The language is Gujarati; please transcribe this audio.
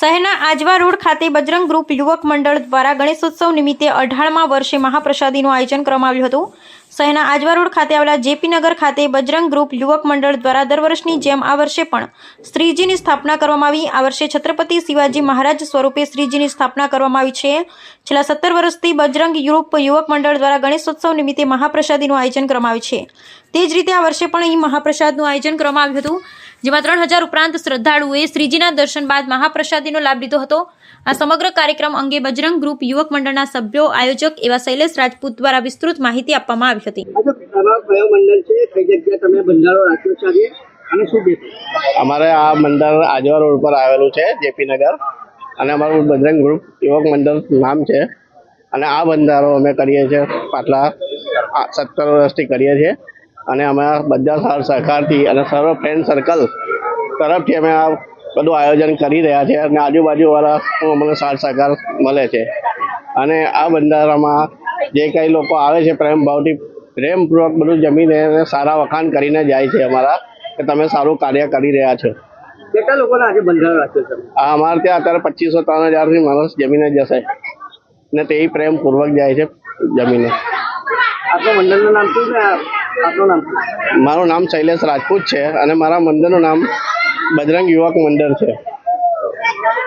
શહેરના આજવા રોડ ખાતે બજરંગ ગ્રુપ યુવક મંડળ દ્વારા ગણેશોત્સવ નિમિત્તે અઢાળમાં વર્ષે મહાપ્રસાદીનું આયોજન કરવામાં આવ્યું હતું. શહેરના આજવા રોડ ખાતે આવેલા જેપી નગર ખાતે બજરંગ ગ્રુપ યુવક મંડળ દ્વારા દર વર્ષની જેમ આ વર્ષે પણ શ્રીજીની સ્થાપના કરવામાં આવી. આ વર્ષે છત્રપતિ શિવાજી મહારાજ સ્વરૂપે શ્રીજીની સ્થાપના કરવામાં આવી છે. છેલ્લા સત્તર વર્ષથી બજરંગ યુરોપ યુવક મંડળ દ્વારા ગણેશોત્સવ નિમિત્તે મહાપ્રસાદીનું આયોજન કરવામાં આવ્યું છે. તે જ રીતે આ વર્ષે પણ અહીં મહાપ્રસાદનું આયોજન કરવામાં આવ્યું હતું. જેમાં ત્રણ હજાર ઉપરાંત શ્રદ્ધાળુઓએ શ્રીજીના દર્શન બાદ મહાપ્રસાદીનો લાભ લીધો હતો. આ સમગ્ર કાર્યક્રમ અંગે બજરંગ ગ્રુપ યુવક મંડળના સભ્યો આયોજક એવા શૈલેષ રાજપૂત દ્વારા વિસ્તૃત માહિતી આપવામાં આવી હતી. અને શું અમારે આ મંડળ આજવા રોડ પર આવેલું છે જેપી નગર. અને અમારું બજરંગ ગ્રુપ યુવક મંડળ નામ છે. અને આ બંધારો અમે કરીએ છીએ પાછલા સત્તર વર્ષથી કરીએ છીએ. અને અમે બધા સાર સહકારથી અને સર્વ ફ્રેન્ડ સર્કલ તરફથી અમે આ બધું આયોજન કરી રહ્યા છે અને આજુબાજુવાળા અમને સાર સહકાર મળે છે. અને આ બંધારામાં જે કંઈ લોકો આવે છે પ્રેમ ભાવથી પ્રેમપૂર્વક બધું જમીને અને સારા વખાણ કરીને જાય છે અમારા કે તમે સારું કાર્ય કરી રહ્યા છો. કેટલા લોકોને આજે બંધારણ રાખ્યો છે? આ અમારે ત્યાં અત્યારે પચીસો ત્રણ હજારથી માણસ જમીને જશે. ને તે પ્રેમપૂર્વક જાય છે જમીને. આપણા મંડળનું નામ શું આ- આપનું નામ? મારું નામ શૈલેષ રાજપૂત છે અને મારા મંદિરનું નામ બજરંગ યુવક મંદિર છે.